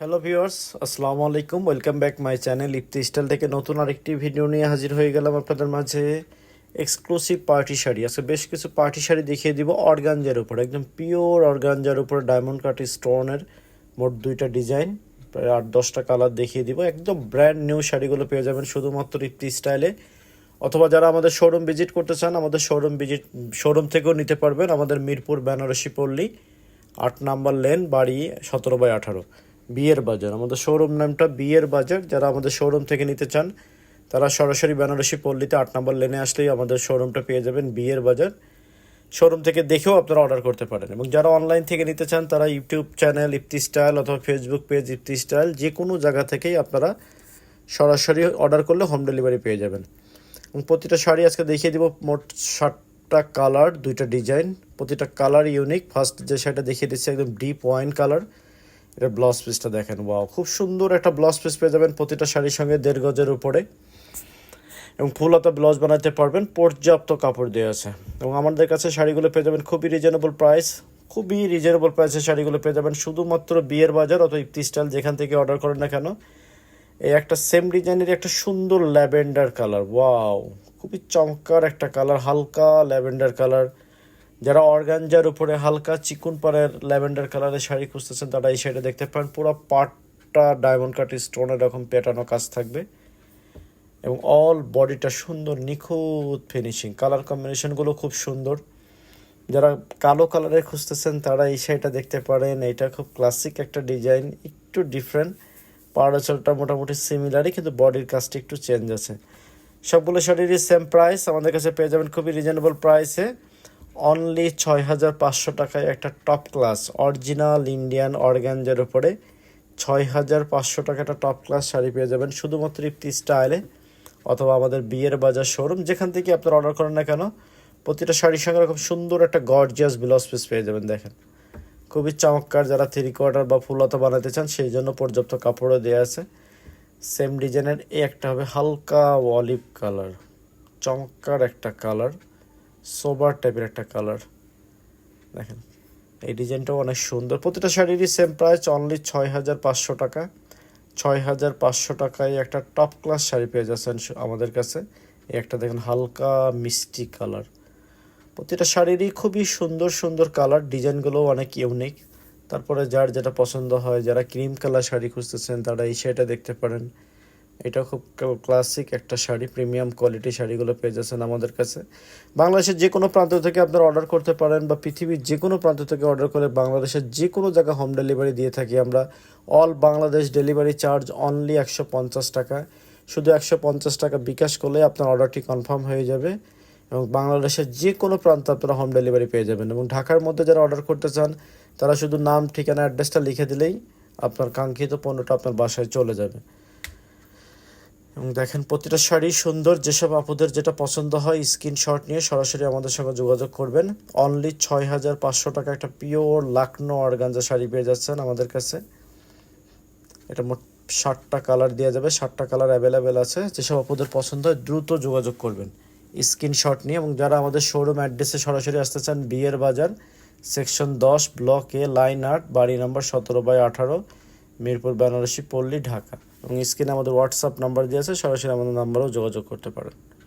Hello viewers আসসালামু আলাইকুম welcome back my channel Ifti style থেকে নতুন আরেকটি ভিডিও নিয়ে হাজির হয়ে গেলাম আপনাদের মাঝে এক্সক্লুসিভ পার্টি শাড়ি। আজকে বেশ কিছু পার্টি শাড়ি দেখিয়ে দিব অর্গানজার উপর। একদম পিওর অর্গানজার উপর ডায়মন্ড কাটি স্টোনের মোট দুইটা ডিজাইন প্রায় আট দশটা কালার দেখিয়ে দিব। একদম ব্র্যান্ড নিউ শাড়িগুলো পেয়ে যাবেন শুধুমাত্র ইফতি স্টাইলে অথবা যারা আমাদের শোরুম ভিজিট করতে চান, আমাদের শোরুম ভিজিট শোরুম থেকেও নিতে পারবেন আমাদের মিরপুর, বেনারসি, পল্লী, আট নাম্বার লেন বাড়ি সতেরো বাই আঠারো। বিয়ের বাজার। আমাদের শোরুম নামটা বিয়ের বাজার। যারা আমাদের শোরুম থেকে নিতে চান, তারা সরাসরি বেনারসি পল্লীতে আট নম্বর লেনে আসলেই আমাদের শোরুমটা পেয়ে যাবেন বিয়ের বাজার। শোরুম থেকে দেখেও আপনারা অর্ডার করতে পারেন এবং যারা অনলাইন থেকে নিতে চান, তারা ইউটিউব চ্যানেল ইফতি স্টাইল অথবা ফেসবুক পেজ ইফতি স্টাইল যে কোনো জায়গা থেকেই আপনারা সরাসরি অর্ডার করলে হোম ডেলিভারি পেয়ে যাবেন। এবং প্রতিটা শাড়ি আজকে দেখিয়ে দিব, মোট ষাটটা কালার দুইটা ডিজাইন প্রতিটা কালার ইউনিক ফার্স্ট যে শাড়িটা দেখিয়ে দিচ্ছি, একদম ডিপ ওয়াইন কালার এটা ব্লাউজ পিসটা দেখেন ওয়াও খুব সুন্দর একটা ব্লাউজ পিস পেয়ে যাবেন প্রতিটা শাড়ির সঙ্গে দেড় গজের উপরে। এবং ফুল হাতা ব্লাউজ বানাতে পারবেন, পর্যাপ্ত কাপড় দেওয়া আছে। এবং আমাদের কাছে শাড়িগুলো পেয়ে যাবেন খুবই রিজনেবল প্রাইস খুবই রিজনেবল প্রাইসে শাড়িগুলো পেয়ে যাবেন শুধুমাত্র বিয়ের বাজার অথবা ইফতি স্টাইল যেখান থেকে অর্ডার করেন না কেন। এই একটা সেম ডিজাইনের একটা সুন্দর ল্যাভেন্ডার কালার ওয়াও খুবই চমৎকার একটা কালার হালকা ল্যাভেন্ডার কালার যারা অর্গানজার উপরে হালকা চিকুন পাড়ের ল্যাভেন্ডার কালারের শাড়ি খুঁজতেছেন, তারা এই শাড়িটা দেখতে পারেন। পুরো পাটটা ডায়মন্ড কাটি স্টোন এরকম পেটানো কাজ থাকবে। এবং অল বডিটা সুন্দর, নিখুঁত ফিনিশিং কালার কম্বিনেশনগুলো খুব সুন্দর। যারা কালো কালারের খুঁজতেছেন, তারা এই শাড়িটা দেখতে পারেন। এটা খুব ক্লাসিক একটা ডিজাইন একটু ডিফারেন্ট পাড়াচলটা মোটামুটি সিমিলারই কিন্তু বডির কাজটা একটু চেঞ্জ আছে। সবগুলো শাড়িরই সেম প্রাইস আমাদের কাছে পেয়ে যাবেন খুবই রিজনেবল প্রাইসে অনলি ছয় হাজার পাঁচশো টাকায় একটা টপ ক্লাস অরিজিনাল ইন্ডিয়ান অর্গ্যানজার উপরে ছয় হাজার পাঁচশো টাকা একটা টপ ক্লাস শাড়ি পেয়ে যাবেন শুধুমাত্র ইফতি স্টাইলে অথবা আমাদের বিয়ের বাজার শোরুম যেখান থেকে আপনারা অর্ডার করেন না কেন, প্রতিটা শাড়ির সঙ্গে খুব সুন্দর একটা গর্জিয়াস ব্লাউজ পিস পেয়ে যাবেন, দেখেন। খুবই চমৎকার যারা থ্রি কোয়ার্টার বা ফুলতা বানাতে চান, সেই জন্য পর্যাপ্ত কাপড়ও দেওয়া আছে। সেম ডিজাইনের এই একটা হবে হালকা অলিভ কালার চমৎকার একটা কালার সোবার টাইপের একটা কালার দেখেন, এই ডিজাইনটাও অনেক সুন্দর। প্রতিটা শাড়িরই সেম প্রাইস অনলি ছয় হাজার পাঁচশো টাকা। ছয় হাজার পাঁচশো টাকায় একটা টপ ক্লাস শাড়ি পেয়ে যাচ্ছেন আমাদের কাছে। এই একটা দেখেন হালকা মিষ্টি কালার প্রতিটা শাড়িরই খুবই সুন্দর সুন্দর কালার ডিজাইনগুলোও অনেক ইউনিক তারপরে যার যেটা পছন্দ হয়, যারা ক্রিম কালার শাড়ি খুঁজতেছেন, তারা এই শাড়িটা দেখতে পারেন। এটা খুব ক্লাসিক একটা শাড়ি প্রিমিয়াম কোয়ালিটি শাড়িগুলো পেয়ে যাচ্ছেন আমাদের কাছে। বাংলাদেশের যে কোনো প্রান্ত থেকে আপনারা অর্ডার করতে পারেন বা পৃথিবীর যে কোনো প্রান্ত থেকে অর্ডার করে বাংলাদেশের যে কোনো জায়গায় হোম ডেলিভারি দিয়ে থাকি আমরা। All Bangladesh delivery charge only একশো পঞ্চাশ টাকা। শুধু একশো পঞ্চাশ টাকা বিকাশ করলে আপনার অর্ডারটি কনফার্ম হয়ে যাবে এবং বাংলাদেশের যে কোনো প্রান্তে আপনারা হোম ডেলিভারি পেয়ে যাবেন এবং ঢাকার মধ্যে যারা অর্ডার করতে চান, তারা শুধু নাম, ঠিকানা অ্যাড্রেসটা লিখে দিলেই আপনার কাঙ্ক্ষিত পণ্যটা আপনার বাসায় চলে যাবে। এবং দেখেন, প্রতিটা শাড়ি সুন্দর, যেসব আপুদের যেটা পছন্দ হয় স্ক্রিনশট নিয়ে সরাসরি আমাদের সঙ্গে যোগাযোগ করবেন। অনলি ছয় হাজার পাঁচশো টাকা একটা পিওর লাকনো অর্গানজা শাড়ি পেয়ে যাচ্ছেন আমাদের কাছে। এটা মোট ষাটটা কালার দেওয়া যাবে, ষাটটা কালার অ্যাভেলেবেল আছে। যেসব আপুদের পছন্দ হয়, দ্রুত যোগাযোগ করবেন। স্ক্রিনশট নিয়ে এবং যারা আমাদের শোরুম অ্যাড্রেসে সরাসরি আসতে চান, বিয়ের বাজার সেকশন দশ ব্লক এ লাইন আট, বাড়ি নাম্বার সতেরো বাই আঠারো। মিরপুর, বেনারসি, পল্লী, ঢাকা। এবং স্ক্রিনে আমাদের হোয়াটসঅ্যাপ নাম্বার দিয়ে আছে, সরাসরি আমাদের নাম্বারেও যোগাযোগ করতে পারেন।